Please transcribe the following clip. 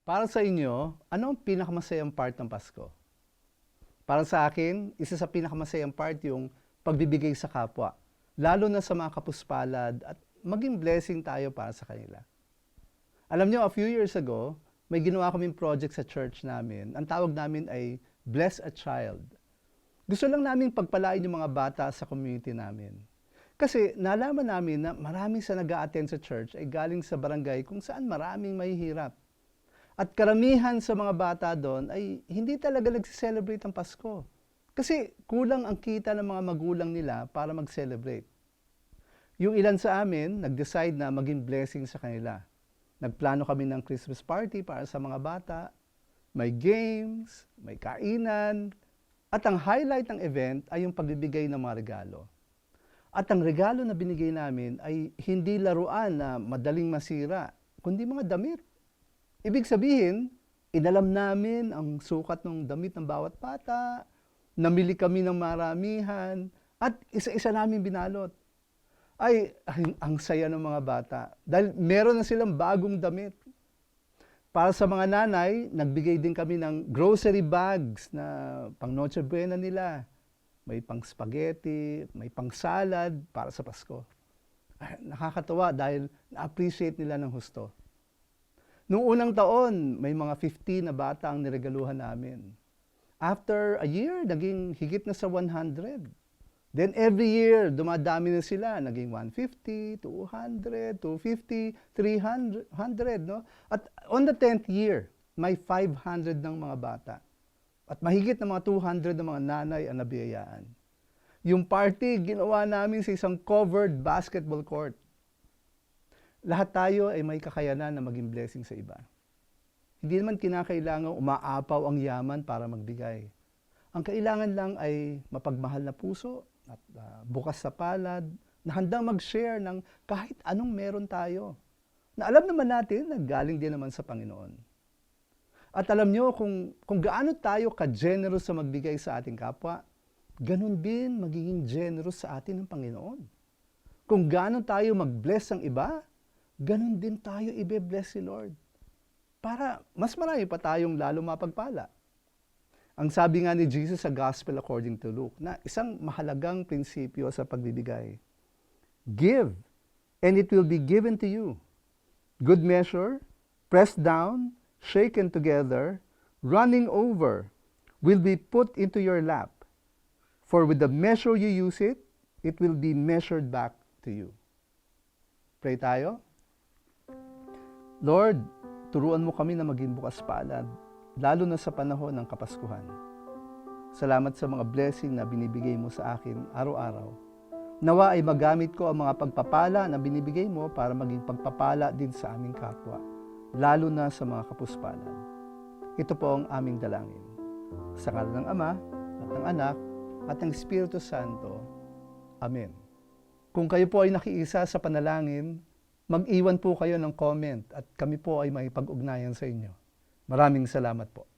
Para sa inyo, ano ang pinakamasayang part ng Pasko? Para sa akin, isa sa pinakamasayang part yung pagbibigay sa kapwa. Lalo na sa mga kapuspalad at maging blessing tayo para sa kanila. Alam nyo, a few years ago, may ginawa kaming project sa church namin. Ang tawag namin ay Bless a Child. Gusto lang namin pagpalain yung mga bata sa community namin. Kasi nalaman namin na marami sa nag attend sa church ay galing sa barangay kung saan maraming mahihirap. At karamihan sa mga bata doon ay hindi talaga nagsi-celebrate ang Pasko. Kasi kulang ang kita ng mga magulang nila para mag-celebrate. Yung ilan sa amin, nag-decide na maging blessing sa kanila. Nagplano kami ng Christmas party para sa mga bata. May games, may kainan, at ang highlight ng event ay yung pagbibigay ng mga regalo. At ang regalo na binigay namin ay hindi laruan na madaling masira, kundi mga damit. Ibig sabihin, inalam namin ang sukat ng damit ng bawat bata, namili kami ng maramihan, at isa-isa namin binalot. Ay, ang, ang saya ng mga bata. Dahil meron na silang bagong damit. Para sa mga nanay, nagbigay din kami ng grocery bags na pang Noche Buena nila. May pang spaghetti, may pang salad para sa Pasko. Ay, Nakakatawa dahil na-appreciate nila ng husto. Noong unang taon, may mga 50 na bata ang niregaluhan namin. After a year, naging higit na sa 100. Then every year, dumadami na sila. Naging 150, 200, 250, 300, 100, no? At on the 10th year, may 500 ng mga bata. At mahigit na mga 200 ng mga nanay ang nabiyayaan. Yung party, ginawa namin sa isang covered basketball court. Lahat tayo ay may kakayanan na maging blessing sa iba. Hindi naman kinakailangan umaapaw ang yaman para magbigay. Ang kailangan lang ay mapagmahal na puso at ah, bukas sa palad na handang mag-share ng kahit anong meron tayo. Na alam naman natin na galing din naman sa Panginoon. At alam nyo, kung, kung gaano tayo ka-generous sa magbigay sa ating kapwa, ganun din magiging generous sa atin ng Panginoon. Kung gaano tayo mag-bless ang iba, ganun din tayo ibe-bless si Lord. Para mas marami pa tayong lalo mapagpala. Ang sabi nga ni Jesus sa Gospel according to Luke, na isang mahalagang prinsipyo sa pagbibigay. Give, and it will be given to you. Good measure, pressed down, shaken together, running over, will be put into your lap. For with the measure you use it, it will be measured back to you. Pray tayo. Lord, turuan mo kami na maging bukas palad, lalo na sa panahon ng Kapaskuhan. Salamat sa mga blessing na binibigay mo sa akin araw-araw. Nawa ay magamit ko ang mga pagpapala na binibigay mo para maging pagpapala din sa aming kapwa, lalo na sa mga kapuspalan. Ito po ang aming dalangin. Sa ngalan ng Ama, at ng Anak, at ng Espiritu Santo. Amen. Kung kayo po ay nakiisa sa panalangin, mag-iwan po kayo ng comment at kami po ay may pag-ugnayan sa inyo. Maraming salamat po.